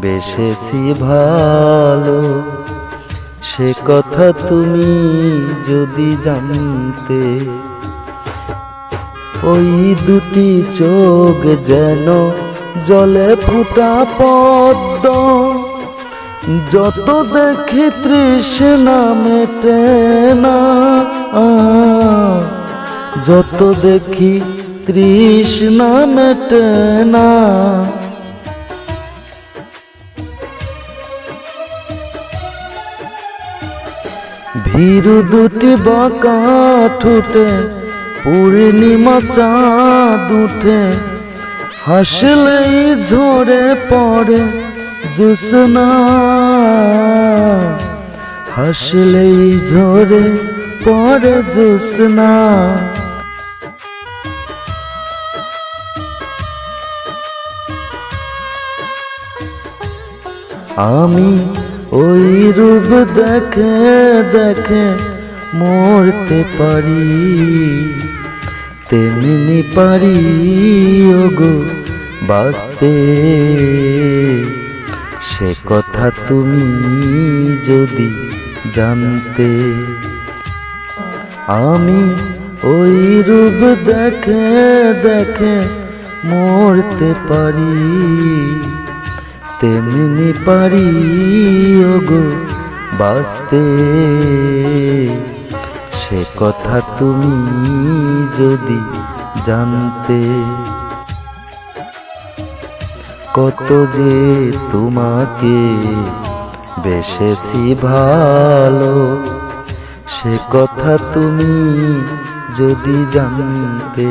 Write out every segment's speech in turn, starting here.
বেশেছি ভালো। সে কথা তুমি যদি জানতে, ওই দুটি চোখ যেন জলে ফুটা পদ্ম। যত দেখি তৃষ্ণা মেটে না, যত দেখি তৃষ্ণা মেটে না। ভীরু দুটি বাঁকা ঠুটে পূর্ণিমা চাঁদ উঠে। হাসলেই ঝরে পড়ে জুসনা হাসলেই ঝরে পড়ে জুসনা আমি ওই রূপ দেখে দেখে মরতে পারি। তেমনি পারি ওগো বাঁচতে। সে কথা তুমি যদি জানতে। আমি ওই রূপ দেখে দেখে মরতে পারি। তেমনি পারি, ওগো, বাঁচতে। সে কথা তুমি যদি জানতে, কত যে তোমাকে বেশেছি ভালো, সে কথা তুমি যদি জানতে।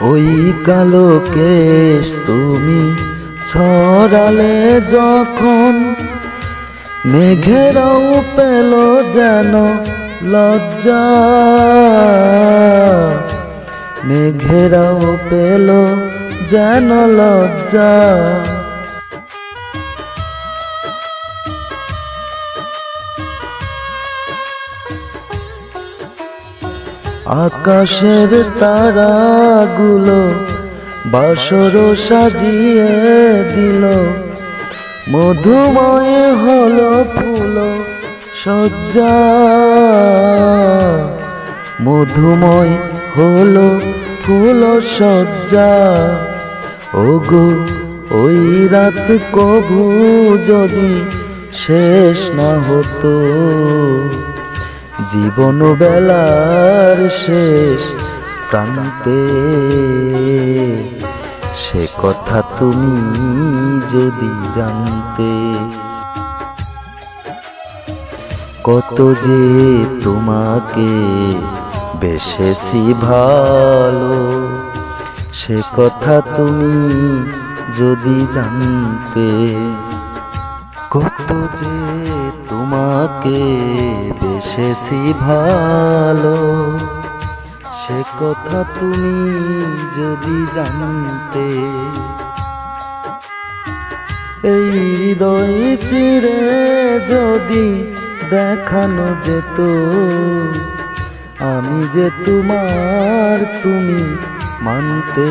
ওই কালো কেশ তুমি ছড়ালে যখন মেঘেরাও পেল যেন লজ্জা। মেঘেরাও পেল যেন লজ্জা। আকাশের তারাগুলো বাসর সাজিয়ে দিল। মধুময় হলো ফুল সজ্জা। মধুময় হলো ফুল সজ্জা। ওগো, ওই রাত কবু যদি শেষ না হতো। জীবন বেলার শেষ প্রান্তে সে কথা তুমি যদি জানতে, কত যে তোমাকে বেশেছি ভালো, সে কথা তুমি যদি জানতে কত যে তোমাকে বেশেছি ভালো, সে কথা তুমি যদি জানতে। এই হৃদয় চিরে যদি দেখানো যেত, আমি যে তোমার তুমি মানতে।